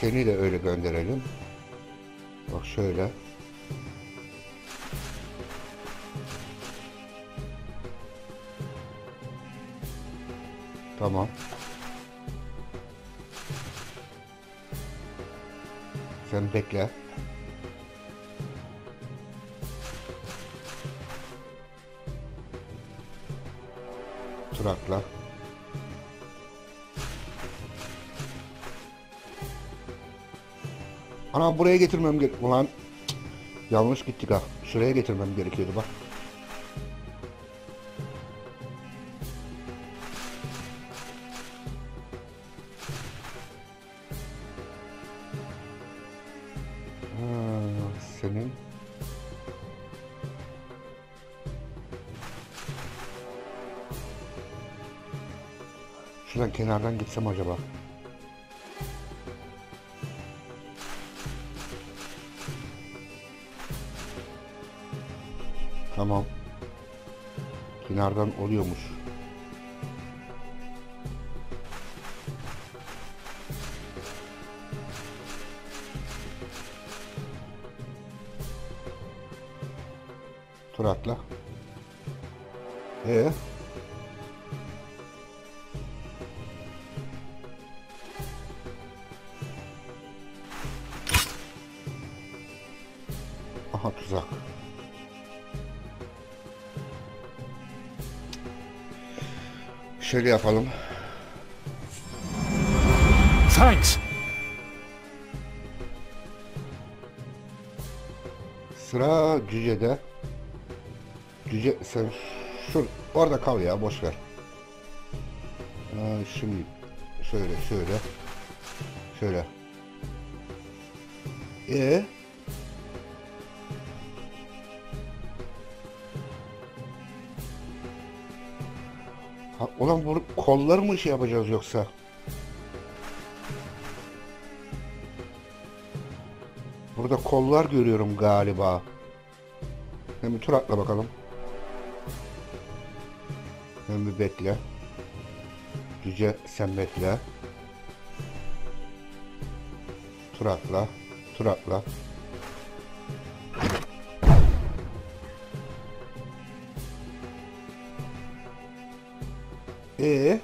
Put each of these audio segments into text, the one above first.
Seni de öyle gönderelim. Bak şöyle. Tamam. Sen bekle. Turakla. Ana buraya getirmem gerek. Ulan yanlış gittik ha. Şuraya getirmem gerekiyordu bak. Senin Şuradan kenardan gitsem acaba? Kenardan oluyormuş. Tur atla. Ee? Şöyle yapalım. Thanks. Sıra cücede. Cüce sen şur orada kal ya boş ver. Şimdi şöyle şöyle şöyle. E Ha, ulan bu kolları mı şey yapacağız yoksa? Burada kollar görüyorum galiba. Hem bir tur atla bakalım. Hem bir bekle. Cüce sen bekle. Tur atla. Tur atla. Ee?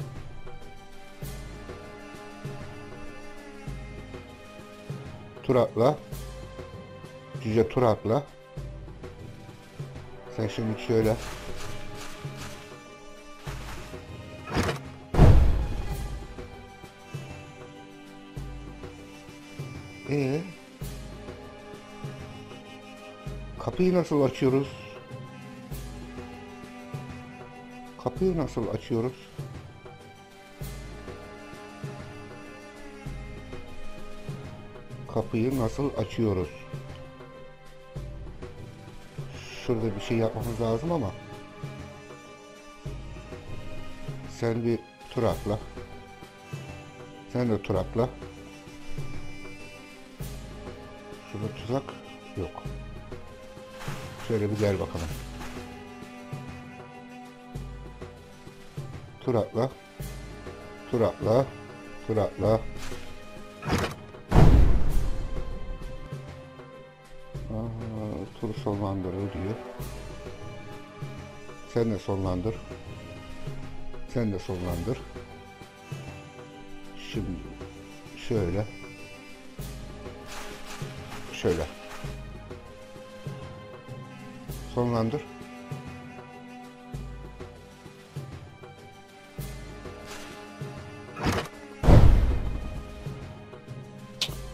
Tur atla. Cüce tur atla. Sen şimdi şöyle. Ee? Kapıyı nasıl açıyoruz? Kapıyı nasıl açıyoruz? Kapıyı nasıl açıyoruz? Şurada bir şey yapmamız lazım ama sen bir tur atla. Sen de tur atla. Şurada tuzak yok. Şöyle bir gel bakalım. Tur atla. Tur atla. Turu sonlandırır diyor. Sen de sonlandır. Sen de sonlandır. Şimdi şöyle. Şöyle. Sonlandır.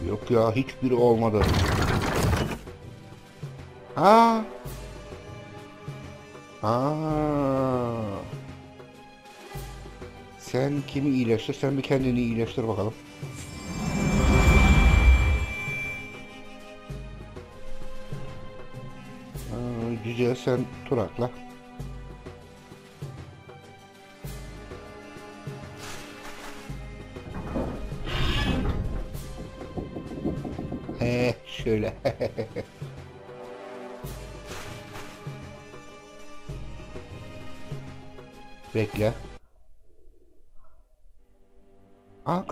Yok ya hiçbiri olmadı. Ha. Ha. Sen kimi iyileştir? Sen bir kendini iyileştir bakalım. Ha, Cüce sen tur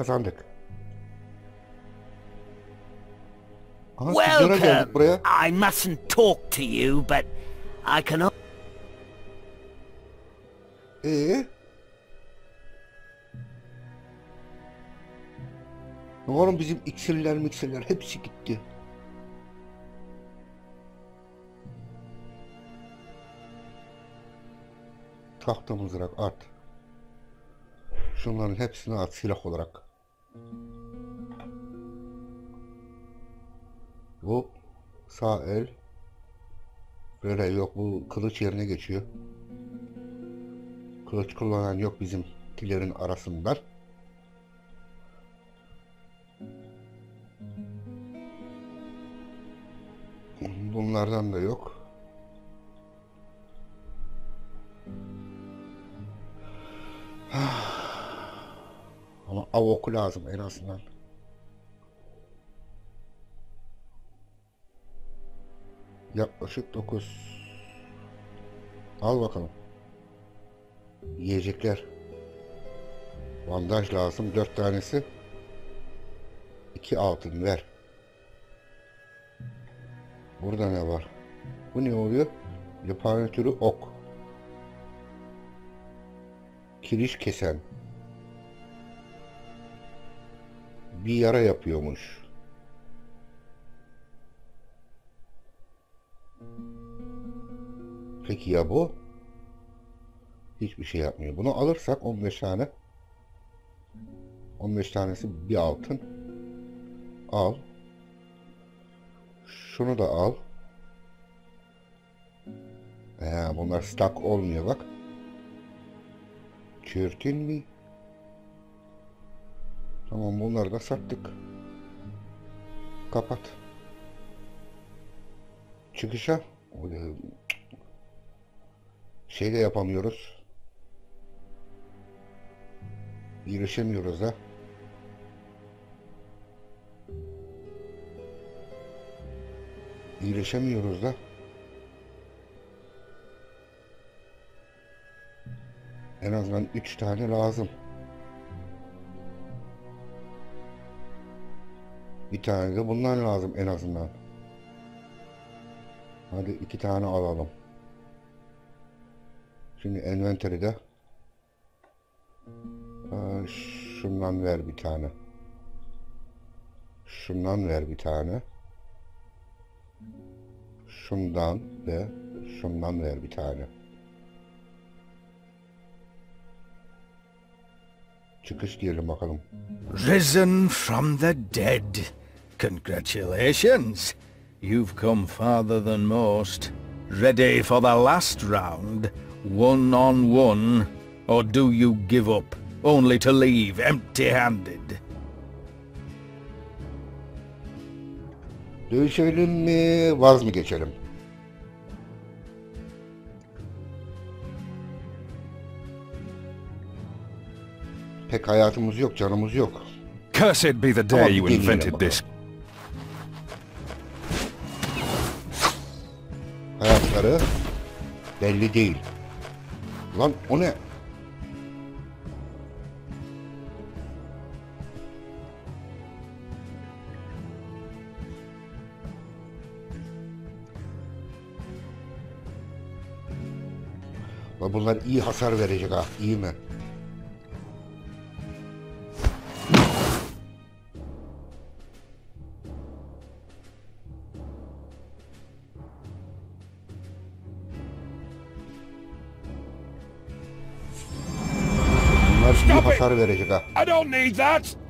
kazandık. Aha tüccara geldik Welcome. buraya. I mustn't talk to you, but I can. Ee? Oğlum bizim iksirler miksirler hepsi gitti. Tahta mızrak at. Şunların hepsini at silah olarak. Bu sağ el. Böyle yok bu kılıç yerine geçiyor. Kılıç kullanan yok bizimkilerin arasında. Bunlardan da yok. Oku lazım en azından. Yaklaşık 9. Al bakalım. Yiyecekler. Bandaj lazım. Dört tanesi. İki altın ver. Burada ne var? Bu ne oluyor? Yapan türü ok. Kiriş kesen. Bir yara yapıyormuş. Peki ya bu? Hiçbir şey yapmıyor. Bunu alırsak 15 tane 15 tanesi bir altın. Al. Şunu da al. Ee, bunlar stack olmuyor bak. Kürtün mi? Tamam bunları da sattık. Kapat. Çıkışa. Ee, Şey de yapamıyoruz. Girişemiyoruz da. İyileşemiyoruz da. En azından 3 tane lazım. Bir tane de bundan lazım en azından. Hadi iki tane alalım. Şimdi envanteride şundan ver bir tane. Şundan ver bir tane. Şundan ve şundan ver bir tane. Çıkış diyelim bakalım. Risen from the dead. Congratulations. You've come farther than most. Ready for the last round? One on one? Or do you give up, only to leave empty-handed? Dövüşelim mi, vaz mı geçelim? Pek hayatımız yok, canımız yok. Cursed be the day you invented this. Hayatları belli değil. Lan o ne? Lan bunlar iyi hasar verecek ha, iyi mi? İyi Stop it! hasar verecek ha. I don't need that!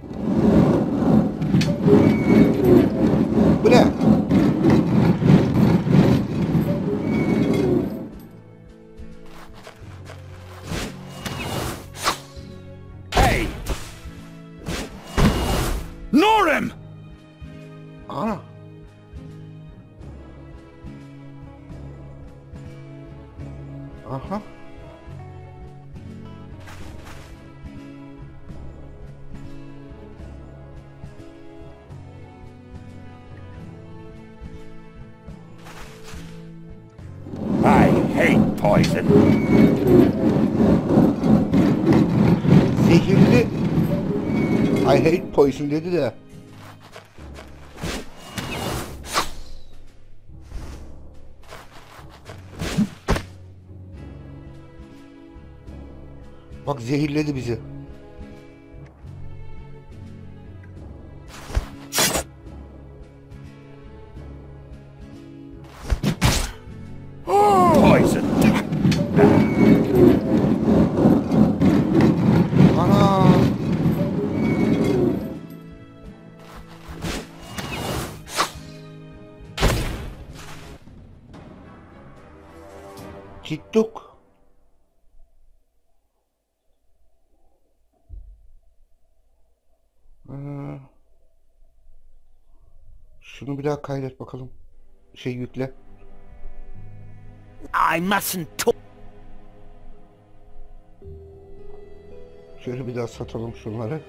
hain. Zehirli. I hate poison dedi de. Bak zehirledi bizi. Şunu bir daha kaydet bakalım. Şey yükle. I mustn't talk. Şöyle bir daha satalım şunları.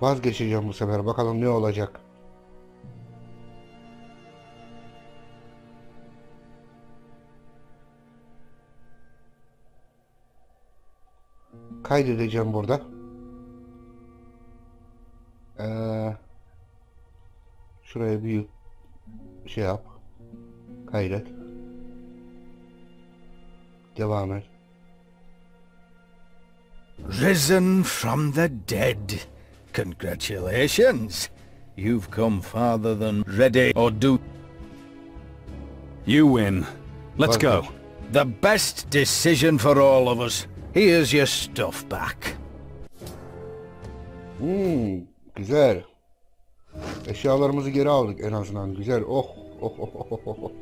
Vazgeçeceğim bu sefer. Bakalım ne olacak. Kaydedeceğim burada. Ee, Şuraya bir şey yap. Kaydet. Devam et. Risen from the dead. Congratulations. You've come farther than ready or do You win. Let's go. The best decision for all of us. Here's your stuff back. Hmm, güzel. Eşyalarımızı geri aldık en azından. Güzel. Oh, oh, oh, oh, oh, oh.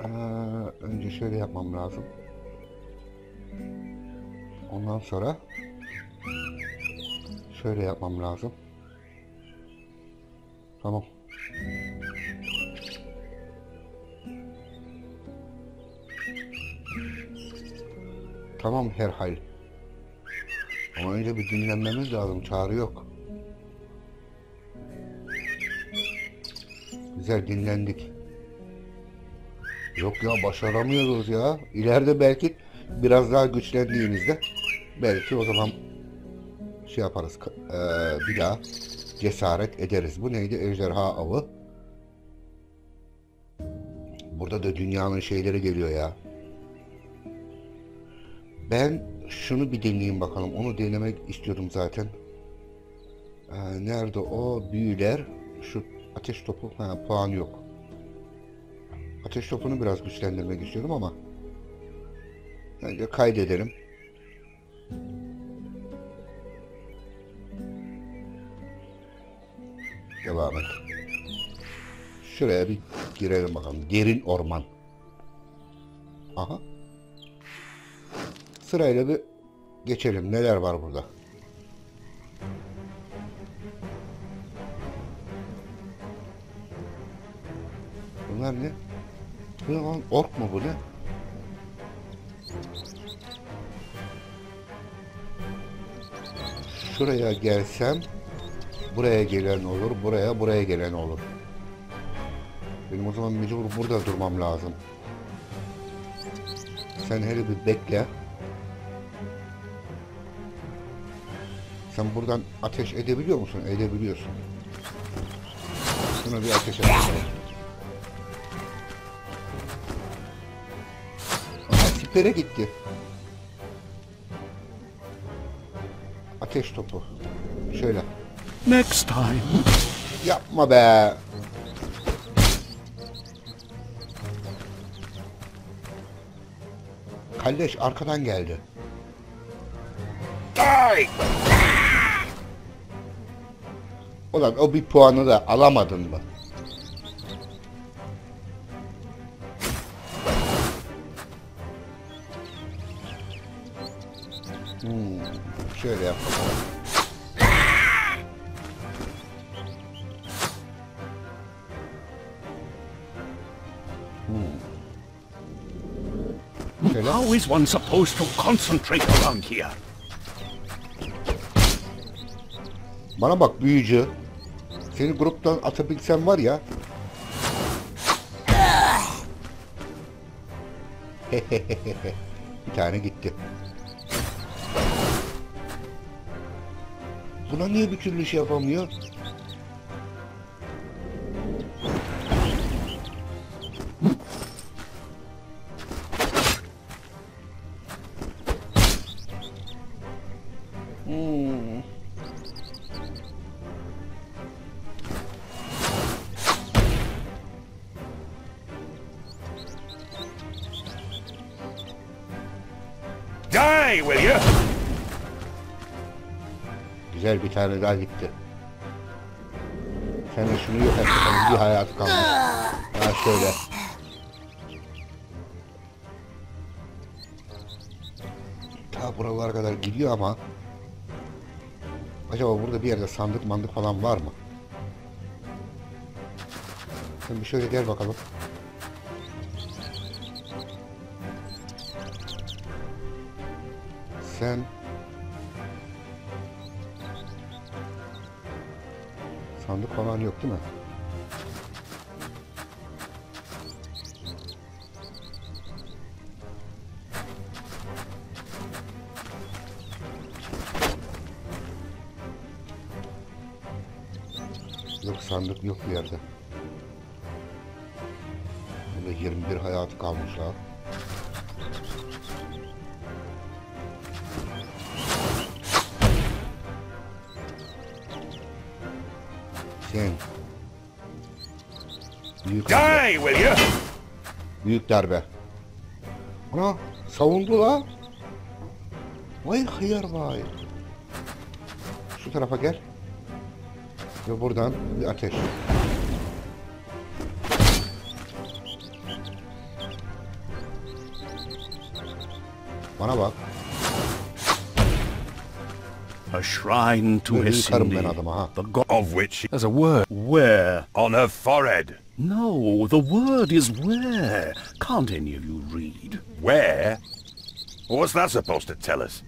Ee, önce şöyle yapmam lazım. Ondan sonra şöyle yapmam lazım. Tamam. Tamam herhal. Ama önce bir dinlenmemiz lazım. Çağrı yok. Güzel dinlendik. Yok ya başaramıyoruz ya. İleride belki biraz daha güçlendiğimizde belki o zaman şey yaparız. eee, bir daha cesaret ederiz. Bu neydi? Ejderha avı. Burada da dünyanın şeyleri geliyor ya. Ben şunu bir deneyeyim bakalım. Onu denemek istiyordum zaten. Ee, nerede o büyüler? Şu ateş topu. Ha, puan yok. Ateş topunu biraz güçlendirmek istiyorum ama bence kaydedelim. Devam et. Şuraya bir girelim bakalım. Derin orman. Aha. Sırayla bir geçelim. Neler var burada? Bunlar ne? Bu ne lan? Ork mu bu ne? Şuraya gelsem buraya gelen olur, buraya buraya gelen olur. Benim o zaman mecbur burada durmam lazım. Sen hele bir bekle. Sen buradan ateş edebiliyor musun? Edebiliyorsun. Şuna bir ateş. Aha, sipere gitti. Ateş topu. Şöyle. Next time. Yapma be. Kalleş arkadan geldi. Die! Ulan o bir puanı da alamadın mı? İs one supposed to concentrate around here? Bana bak büyücü. Seni gruptan atabilsem var ya. bir tane gitti. Buna niye bir türlü şey yapamıyor? Die, will you? Güzel bir tane daha gitti. Sen şunu yok et bir hayat kalmış. Ha şöyle. Ta buralara kadar gidiyor ama Acaba burada bir yerde sandık mandık falan var mı? Bir şöyle gel bakalım. Sen Sandık falan yok değil mi? Yok sandık yok bir yerde. Burada 21 hayatı kalmış ha. Büyük darbe. Ana savundu la. Vay hıyar vay. Şu tarafa gel. Ve buradan bir ateş. Bana bak. A shrine to ha. the god of which There's a word. where on her forehead. No, the word is where. Can't any of you read? Where? What's that supposed to tell us?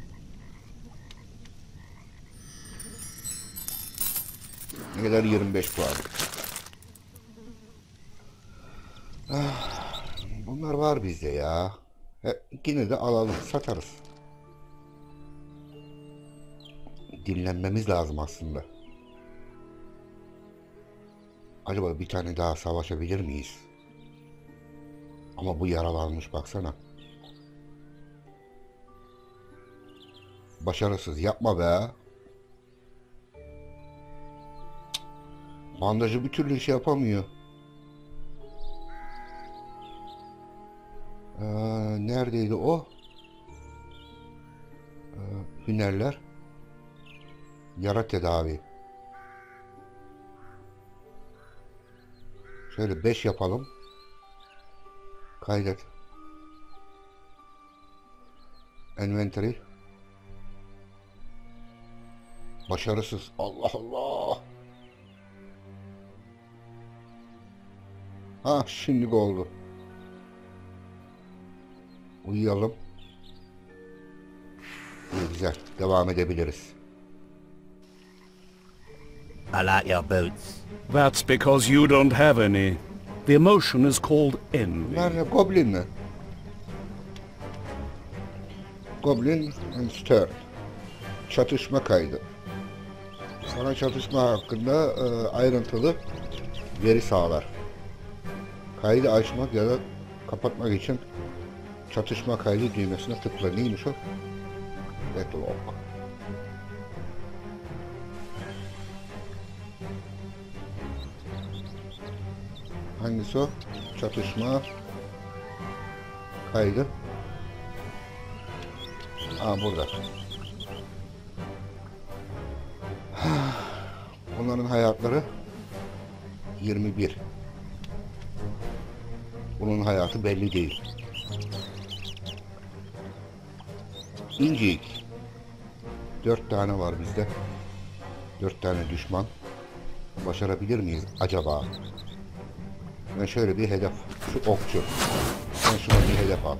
Ne kadar 25 puan. Ah, bunlar var bizde ya. He, yine de alalım, satarız. Dinlenmemiz lazım aslında. Acaba bir tane daha savaşabilir miyiz? Ama bu yaralanmış baksana. Başarısız yapma be. Bandajı bir türlü şey yapamıyor. Ee, neredeydi o? Ee, hünerler. Yara tedavi. Şöyle 5 yapalım. Kaydet. Inventory. Başarısız. Allah Allah. Ha şimdi oldu. Uyuyalım. İyi güzel. Devam edebiliriz. I like your boots. That's because you don't have any. The emotion is called envy. Bunlar ne? Goblin mi? Goblin and Stern. Çatışma kaydı. Sana çatışma hakkında e, ayrıntılı veri sağlar. Kaydı açmak ya da kapatmak için çatışma kaydı düğmesine tıkla. Neymiş o? Deadlock. Hangisi o? Çatışma kaydı. Aa burada. Onların hayatları 21. Bunun hayatı belli değil. İncik. Dört tane var bizde. Dört tane düşman. Başarabilir miyiz acaba? Ben şöyle bir hedef. Şu okçu. Sen şuna bir hedef al.